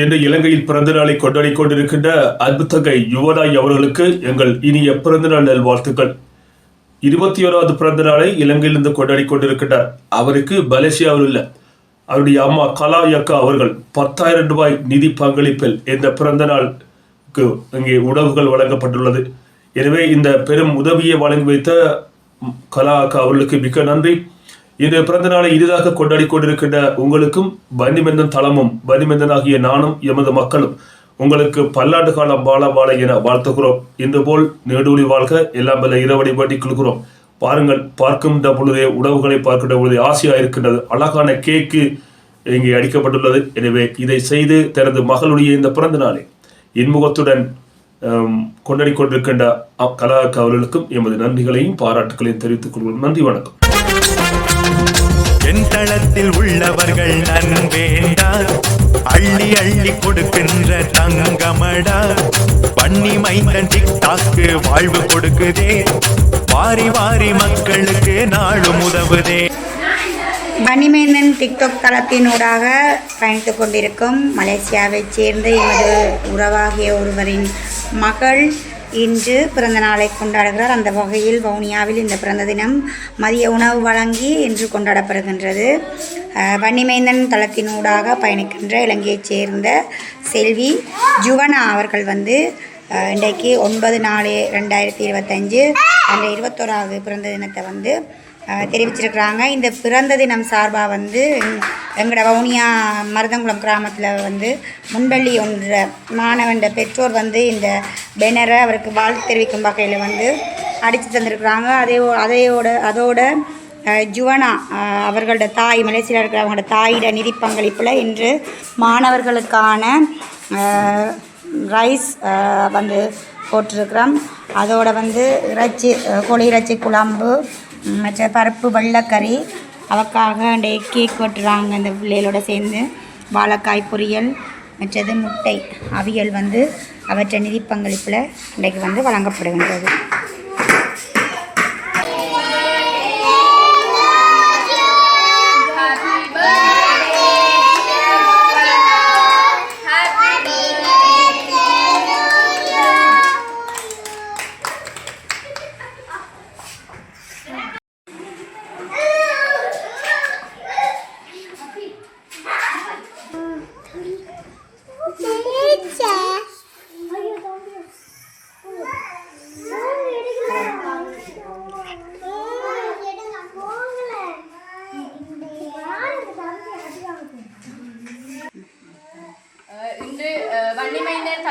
என்று இலங்கையில் பிறந்த நாளை கொண்டாடிக் கொண்டிருக்கின்ற அன்புத்தங்கை யுவராய் அவர்களுக்கு எங்கள் இனிய பிறந்தநாள் நல்வாழ்த்துக்கள். இருபத்தி ஓராவது பிறந்த நாளை இலங்கையிலிருந்து கொண்டாடி கொண்டிருக்கின்றார். அவருக்கு மலேசியாவில் உள்ள அவருடைய அம்மா கலா யக்கா அவர்கள் பத்தாயிரம் ரூபாய் நிதி பங்களிப்பில் இந்த பிறந்த நாளுக்கு இங்கே உணவுகள் வழங்கப்பட்டுள்ளது. எனவே இந்த பெரும் உதவியை வழங்கி வைத்த கலா அக்கா அவர்களுக்கு மிக்க நன்றி. இந்த பிறந்த நாளை இனிதாக கொண்டாடி கொண்டிருக்கின்ற உங்களுக்கும் பன்னிமெந்தன் தளமும் பன்னிமெந்தன் ஆகிய நானும் எமது மக்களும் உங்களுக்கு பல்லாண்டு காலம் வாழ வாழ என வாழ்த்துகிறோம். இன்று போல் நெடுவழி வாழ்க எல்லாம் பல இரவடி வேண்டிக் கொள்கிறோம். பாருங்கள் பார்க்கின்ற பொழுதே உணவுகளை பார்க்கின்ற பொழுதே ஆசையாக இருக்கின்றது. அழகான கேக்கு இங்கே அடிக்கப்பட்டுள்ளது. எனவே இதை செய்து தனது மகளுடைய இந்த பிறந்த நாளை இன்முகத்துடன் கொண்டாடி கொண்டிருக்கின்ற அ- கலாக்க எமது நன்றிகளையும் பாராட்டுகளையும் தெரிவித்துக் கொள்கிறோம். நன்றி வணக்கம். என் தளத்தில் உள்ளவர்கள் நன்வேண்டா அள்ளி அள்ளி கொடுக்கின்ற தங்கமடா. பண்ணி மைந்தன் டிக்டாக்கு வாழ்வு கொடுக்குதே. வாரி வாரி மக்களுக்கு நாளும் உதவுதே. பனிமேந்தன் டிக்டாக் தளத்தினூடாக பயணித்துக் கொண்டிருக்கும் மலேசியாவைச் சேர்ந்த எமது உறவாகிய ஒருவரின் மகள் இன்று பிறந்த நாளை கொண்டாடுகிறார். அந்த வகையில் வவுனியாவில் இந்த பிறந்த தினம் மதிய உணவு வழங்கி இன்று கொண்டாடப்படுகின்றது. வன்னிமைந்தன் வன்னிமேந்தன் தளத்தினூடாக பயணிக்கின்ற இலங்கையைச் சேர்ந்த செல்வி ஜுவனா அவர்கள் வந்து இன்றைக்கு ஒன்பது நாலு ரெண்டாயிரத்தி இருபத்தஞ்சு அந்த இருபத்தோராவது பிறந்த தினத்தை வந்து தெரிவிச்சிருக்கிறாங்க. இந்த பிறந்த தினம் சார்பாக வந்து எங்களோட வவுனியா மருதங்குளம் கிராமத்தில் வந்து முன்பள்ளி ஒன்ற மாணவன் பெற்றோர் வந்து இந்த பேனரை அவருக்கு வாழ்த்து தெரிவிக்கும் வகையில் வந்து அடித்து தந்திருக்கிறாங்க. அதே அதையோட அதோட ஜுவனா அவர்களோட தாய் மலேசியாவில் இருக்கிற அவங்களோட தாயிட நிதி பங்களிப்பில் இன்று மாணவர்களுக்கான ரைஸ் வந்து போட்டிருக்கிறோம். அதோட வந்து இறைச்சி கோழி இறைச்சி குழம்பு பருப்பு வெள்ளைக்கறி அவக்காக டே கேக் வெட்டுறாங்க இந்த பிள்ளைகளோட சேர்ந்து. வாழைக்காய் பொரியல் மற்றது முட்டை அவியல் வந்து அவற்றை நிதி பங்களிப்பில் இன்றைக்கு வந்து வழங்கப்படுகின்றது.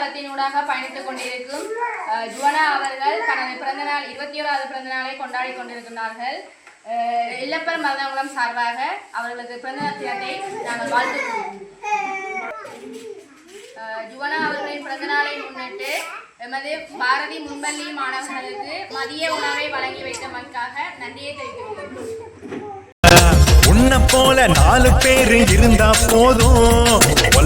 தளத்தினூடாக பயணித்துக் கொண்டிருக்கும் ஜுவனா அவர்கள் தனது பிறந்தநாள் இருபத்தி ஓராவது பிறந்த நாளை கொண்டாடி கொண்டிருக்கிறார்கள் இல்லப்பர் மருதங்குளம் சார்பாக அவர்களுக்கு பிறந்த தினத்தை நாங்கள் வாழ்த்துக்கிறோம் ஜுவனா அவர்களின் பிறந்தநாளை முன்னிட்டு எமது பாரதி முன்பள்ளி மாணவர்களுக்கு மதிய உணவை வழங்கி வைத்தமைக்காக நன்றியை தெரிவித்துள்ளோம் உன்னை போல நாலு பேரு இருந்தா போதும்.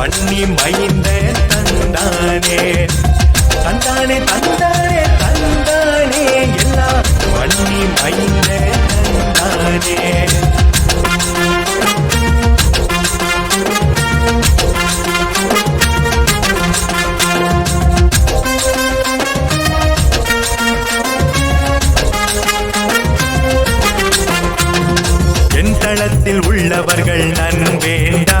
பண்ணி மைந்த தந்தானே. தந்தானே தந்தானே தந்தானே. எல்லாம் பண்ணி மைந்த தந்தானே. என் தளத்தில் உள்ளவர்கள் நன்வேண்டா